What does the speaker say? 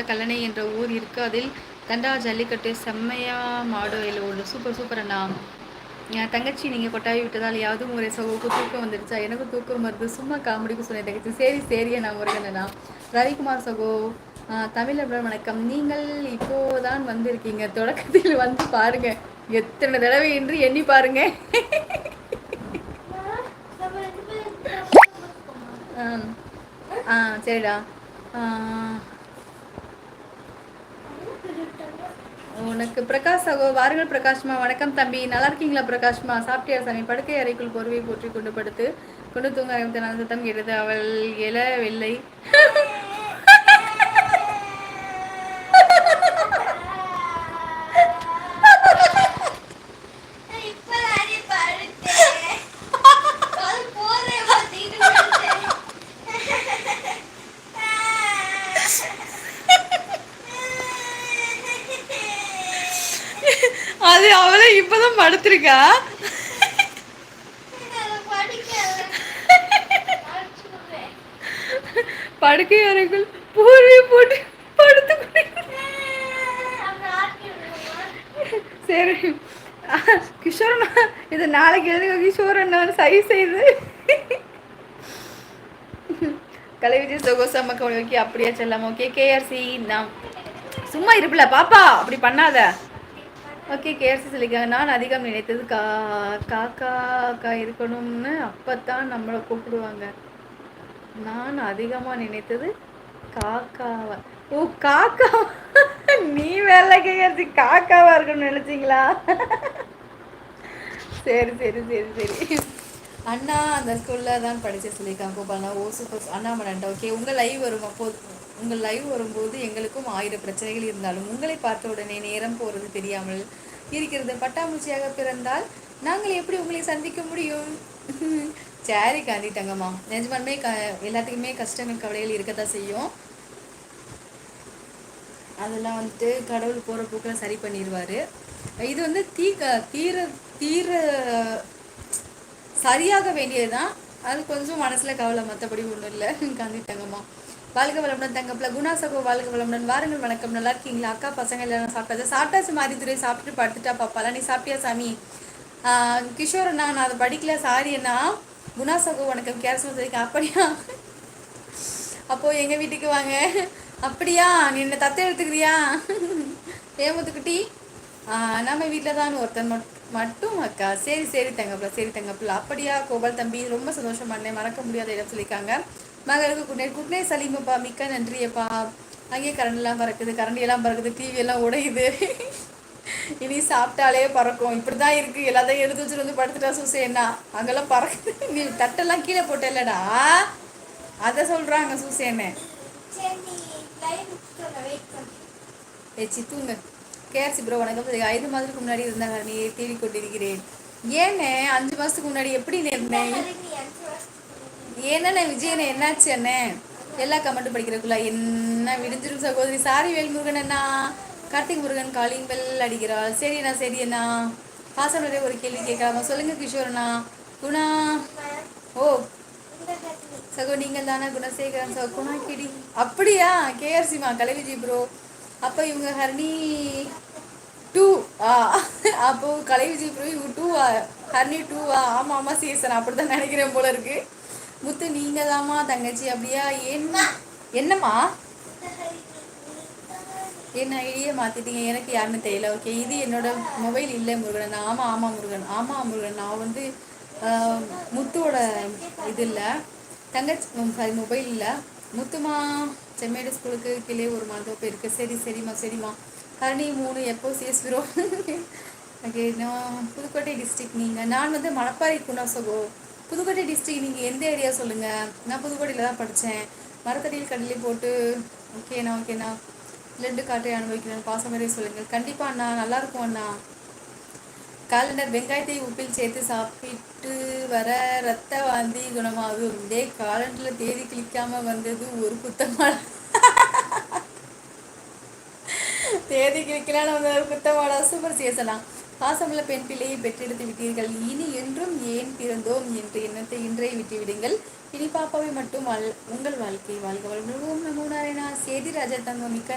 கல்லணை என்ற ஊர் இருக்கு. அதில் தண்டா ஜல்லிக்கட்டு செம்மையா மாடு இல்லை ஒன்று சூப்பர் சூப்பர் அண்ணா. என் தங்கச்சி நீங்கள் கொட்டாவி விட்டதால் யாவது ஒரு சகோக்கு தூக்கம் வந்துடுச்சா? எனக்கு தூக்கம் வருது. சும்மா காமெடிக்கு சொன்னேன் தங்கச்சி. சரி சரி நான் முருகண்ணா ரவிக்குமார் சகோ தமிழர் வணக்கம். நீங்கள் இப்போதான் வந்திருக்கீங்க. தொடக்கத்தில் வந்து பாருங்க. எத்தனை தடவை என்று எண்ணி பாருங்க. ஆ சரிடா. உனக்கு பிரகாஷ் சகோ வாருங்கள் பிரகாஷ்மா வணக்கம் தம்பி. நல்லா இருக்கீங்களா பிரகாஷ்மா சாப்பிட்டியா சாமி? படுக்கை அறைக்குள் பொறுவை போற்றி கொண்டு படுத்து கொண்டு தூங்க ஆரம்பித்த சத்தம் கேட்டது அவள் எழவில்லை. அவளை படுத்திருக்கா? படுக்கை அறைக்குள் பூர்வி போட்டு படுத்து சரி. கிஷோரண்ணா இது நாளைக்கு எழுதுங்க. கிஷோரண்ணா சரி செய்து. கலை விஜய் சொகோசா மக்கள் ஓகே அப்படியா செல்லாம? ஓகே கேஆர்சி நான் சும்மா இருப்பில்ல பாப்பா. அப்படி பண்ணாத. ஓகே கேஆர்சி சொல்லிக்காங்க நான் அதிகம் நினைத்தது கா காக்கா அக்கா இருக்கணும்னு அப்போத்தான் நம்மளை கூப்பிடுவாங்க. நான் அதிகமாக நினைத்தது காக்காவை. ஓ காக்கா நீ வேலை கேட்கறது காக்காவாக இருக்கணும்னு நினச்சிங்களா? சரி சரி சரி சரி. அண்ணா அந்த ஸ்கூலில் தான் படித்து சொல்லியிருக்காங்க கோபாலனா. Oh super. அண்ணாமலன்டா ஓகே உங்கள் லைவ் வரும் அப்போது. உங்கள் லைவ் வரும்போது எங்களுக்கும் ஆயிரம் பிரச்சனைகள் இருந்தாலும் உங்களை பார்த்த உடனே நேரம் போகிறது தெரியாமல் இருக்கிறது பட்டாம்பூச்சியாக பிறந்தால் நாங்கள் எப்படி உங்களை சந்திக்க முடியும்? சரி காந்தி தங்கம்மா. நிஜமானுமே க எல்லாத்துக்குமே கஷ்டங்கள் கவலைகள் இருக்கத்தான் செய்யும். அதெல்லாம் வந்துட்டு கடவுள் போகிற போக்கில் சரி பண்ணிடுவார் இது வந்து தீ தீர தீர சரியாக வேண்டியதுதான். அது கொஞ்சம் மனசில் கவலை மற்றபடி ஒன்றும் இல்லை. காந்தி தங்கம்மா. வாழ்க வளமுடன் தங்கப்பில் குணா சகோ வாழ்க வளமுடன். வாருங்கள் வணக்கம். நல்லா இருக்கீங்களா? அக்கா பசங்க எல்லாரும் சாப்பிட்டாச்சு? சாப்பிட்டாச்சு மாதிரி துறை சாப்பிட்டு படுத்துட்டா பாப்பாலாம் நீ சாப்பிட்டியா சாமி? கிஷோர் அண்ணா நான் அதை படிக்கல. சாரி அண்ணா. குணா சகோ வணக்கம். கேரஸ் வந்திருக்கேன் அப்படியா? அப்போது எங்கள் வீட்டுக்கு வாங்க. அப்படியா? நீ என்ன தத்தை எடுத்துக்கிறியா? ஏமத்துக்குட்டி? நம்ம வீட்டில் தான் ஒருத்தன் மட்டும் அக்கா. சரி சரி தங்கப்பில் சரி தங்கப்பில். அப்படியா கோபால் தம்பி? ரொம்ப சந்தோஷம் பண்ணேன் மறக்க முடியாத இடம் சொல்லியிருக்காங்க. மகளுக்கு குட் நைட் குட் நைட் சலீமப்பா. மிக்க நன்றியப்பா. அங்கேயே கரண்டெல்லாம் பறக்குது கரண்ட் எல்லாம் பறக்குது டிவியெல்லாம் உடையுது. இனி சாப்பிட்டாலே பறக்கும். இப்படி தான் இருக்குது எல்லாத்தையும் எடுத்து வச்சுட்டு வந்து படுத்துட்டா சூசேனா அங்கெல்லாம் பறக்குது. நீ தட்டெல்லாம் கீழே போட்டேல்லடா. அதை சொல்கிறாங்க சூசேன்னு ஏ சித்துங்க கேஆர்சி ப்ரோ வணக்கம். ஐந்து மாதத்துக்கு முன்னாடி இருந்தாங்க. நீ தேடிக் கொண்டிருக்கிறேன். ஏன்னு அஞ்சு மாதத்துக்கு முன்னாடி எப்படி இருந்தேன் ஏன்னா விஜயனை என்னாச்சு அண்ணே? எல்லா கமெண்ட்டும் படிக்கிறக்குள்ள என்ன விடுஞ்சிரும் சகோதரி. சாரி வேல்முருகன் அண்ணா. கார்த்திக் முருகன் காலிங் பெல் அடிக்கிறாள். சரி அண்ணா சரி அண்ணா. பாசனுடைய ஒரு கேள்வி கேட்கலாமா? சொல்லுங்க கிஷோர் அண்ணா. குணா? ஓ. சகோ நீங்கள் தானே குணசேகரன் சகோ. குணா கிடி. அப்படியா? கேஆர்சிமா கலைவிஜி ப்ரோ அப்போ இவங்க ஹர்னி டூ ஆ. அப்போது கலை விஜய் ப்ரோ இவங்க டூ ஹர்னி டூவா ஆமாம் ஆமாம் சீசன் அப்படி தான் நினைக்கிறேன் போல இருக்கு. முத்து நீங்க தாமா தங்கச்சி அப்படியா? என்ன என்னம்மா? என்ன ஐடியை மாற்றிட்டீங்க எனக்கு யாருன்னு தெரியல. ஓகே இது என்னோட மொபைல் இல்லை முருகன். ஆமாம் ஆமாம் முருகன். ஆமாம் முருகன். நான் வந்து முத்துவோட இது இல்லை. தங்கச்சி சாரி மொபைல் இல்லை. முத்துமா செம்மேடு ஸ்கூலுக்கு கீழே ஒரு மாதம் போயிருக்கு சரி சரிம்மா சரிம்மா. கரணி மூணு எப்போ சேஸ்விரோம் ஓகே நான் புதுக்கோட்டை டிஸ்ட்ரிக் நீங்கள் நான் வந்து மணப்பாறை குணாசகோ புதுக்கோட்டை டிஸ்ட்ரிக் நீங்கள் எந்த ஏரியா சொல்லுங்கள் நான் புதுக்கோட்டையில் தான் படித்தேன் மரத்தடியில் கடலை போட்டு ஓகேண்ணா ஓகேண்ணா லெண்டு காட்டை அனுபவிக்கிறேன். மாதிரி சொல்லுங்கள். கண்டிப்பாக அண்ணா நல்லாயிருக்கும் அண்ணா. காலண்டர் வெங்காயத்தை உப்பில் சேர்த்து சாப்பிட்டு வர ரத்த வாந்தி குணமாகும். டே காலண்டரில் தேதி கிளிக்காமல் வந்தது ஒரு குத்தமான தேதி கிளிக்கலாம் வந்து ஒரு குத்தமாடா. சூப்பர் சேசலாம் பாசமுள்ள பெண் பிள்ளையை பெற்றெடுத்து விட்டீர்கள். இனி என்றும் ஏன் பிறந்தோம் என்ற எண்ணத்தை இன்றைய விட்டுவிடுங்கள் இனி பாப்பாவை மட்டும் உங்கள் வாழ்க்கை வாழ்க வளமுடன். நமோ நாராயணா. சேதி ராஜா தங்கம் மிக்க